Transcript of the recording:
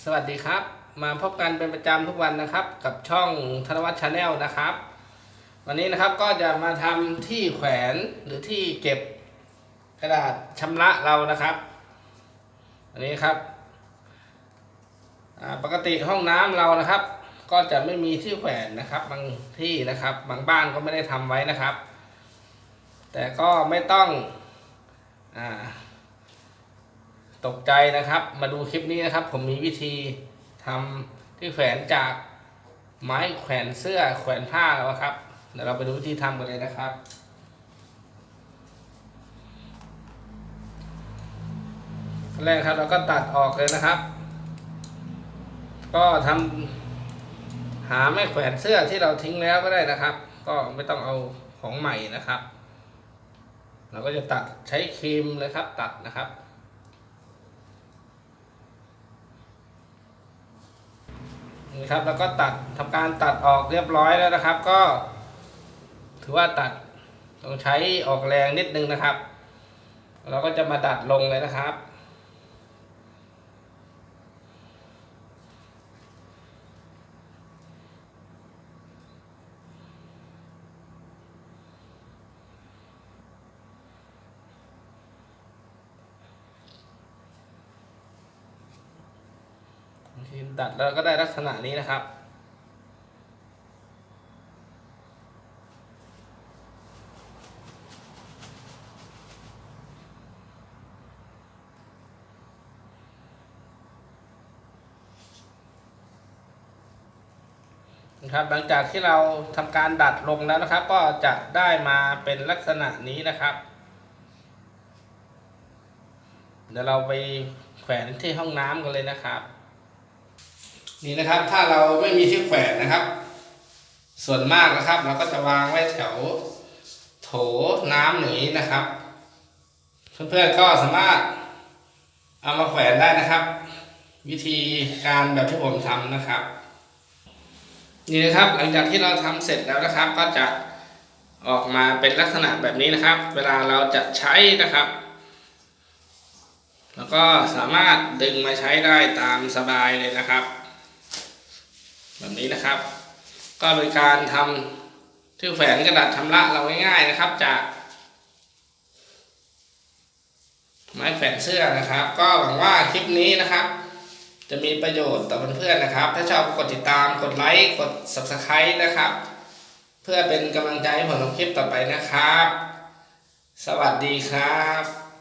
สวัสดีครับ มาพบกันเป็นประจำทุกวันนะครับ กับช่องธนวัฒน์ชาแนลนะครับ วันนี้นะครับก็จะมาทำที่แขวนหรือที่เก็บกระดาษชำระเรานะครับ อันนี้ครับปกติห้องน้ำเรานะครับ ก็จะไม่มีที่แขวนนะครับ บางที่นะครับ บางบ้านก็ไม่ได้ทำไว้นะครับ แต่ก็ไม่ต้องอ่า ตกใจนะครับ มาดูคลิปนี้นะครับ ผมมีวิธีทำที่แขวนจากไม้แขวนเสื้อแขวนผ้าแล้วครับเดี๋ยวเราไปดูวิธีทำกันเลยนะครับ แรกครับเราก็ตัดออกเลยนะครับ ก็ทำหาไม้แขวนเสื้อที่เราทิ้งแล้วก็ได้นะครับ ก็ไม่ต้องเอาของใหม่นะครับ เราก็จะตัดใช้ครีมเลยครับ ตัดนะครับ นี่ครับแล้วก็ตัดทำการตัดออกเรียบร้อยแล้วนะครับ ก็ ถือว่าตัดต้องใช้ออกแรงนิดนึงนะครับ เราก็จะมาตัดลงเลยนะครับ ดัดแล้วก็ได้ลักษณะนี้นะครับ นะครับ หลังจากที่เราทำการดัดลงแล้วนะครับ ก็จะได้มาเป็นลักษณะนี้นะครับเดี๋ยวเราไปแขวนที่ห้องน้ำกันเลยนะครับ นี่นะครับถ้าเราไม่มีที่แขวนนะครับ ส่วนมากนะครับ เราก็จะวางไว้แถวโถน้ำหนีนะครับ เพื่อนๆก็สามารถเอามาแขวนได้นะครับ วิธีการแบบที่ผมทำนะครับ นี่นะครับหลังจากที่เราทำเสร็จแล้วนะครับ ก็จะออกมาเป็นลักษณะแบบนี้นะครับ เวลาเราจะใช้นะครับ แล้วก็สามารถดึงมาใช้ได้ตามสบายเลยนะครับ แบบนี้นะครับ ก็เป็นการทำที่แขวนกระดาษชำระเราง่ายๆนะครับ จาก ไม้แขวนเสื้อนะครับ ก็หวังว่าคลิปนี้นะครับ จะมีประโยชน์ต่อเพื่อนๆนะครับ ถ้าชอบกดติดตามกดไลค์กด subscribe นะครับ เพื่อเป็นกำลังใจให้ผมทำคลิปต่อไปนะครับ สวัสดีครับ